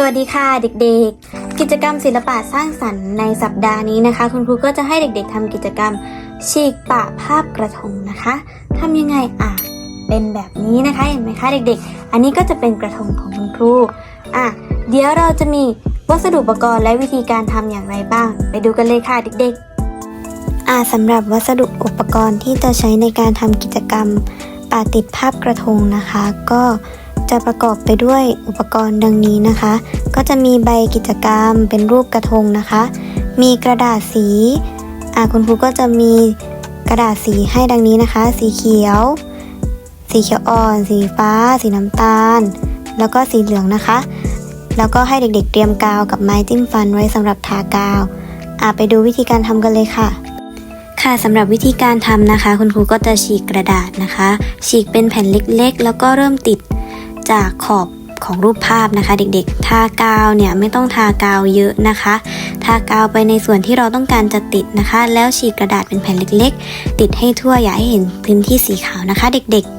สวัสดีค่ะเด็กๆ กิจกรรมศิลปะสร้างสรรค์ในสัปดาห์นี้นะคะ คุณครูก็จะให้เด็กๆทำกิจกรรมฉีกปะภาพกระทงนะคะทำยังไงอะเป็นแบบนี้นะคะเห็นไหมคะเด็กๆ อันนี้ก็จะเป็นกระทงของคุณครูอะเดี๋ยวเราจะมีวัสดุอุปกรณ์และวิธีการทำอย่างไรบ้าง ไปดูกันเลยค่ะเด็กๆอ่าสำหรับวัสดุอุปกรณ์ที่จะใช้ในการทำกิจกรรมปาติดภาพกระทงนะคะ ก็ จะประกอบไปด้วยอุปกรณ์ดังนี้นะคะ ก็จะมีใบกิจกรรมเป็นรูปกระทงนะคะ มีกระดาษสีอาคุณครูก็จะมีกระดาษสีให้ดังนี้นะคะ สีเขียว สีเขียวอ่อน สีฟ้า สีน้ำตาล แล้วก็สีเหลืองนะคะ แล้วก็ให้เด็กๆ เตรียมกาวกับไม้จิ้มฟันไว้สำหรับทากาวอาไปดูวิธีการทำกันเลยค่ะ ค่ะสำหรับวิธีการทำนะคะ คุณครูก็จะฉีกกระดาษนะคะ ฉีกเป็นแผ่นเล็กๆ แล้วก็เริ่มติด จากขอบของรูปภาพนะคะ เด็กๆ ทากาวเนี่ยไม่ต้องทากาวเยอะนะคะ ทากาวไปในส่วนที่เราต้องการจะติดนะคะ แล้วฉีกกระดาษเป็นแผ่นเล็กๆ ติดให้ทั่วอย่าให้เห็นพื้นที่สีขาวนะคะ เด็กๆ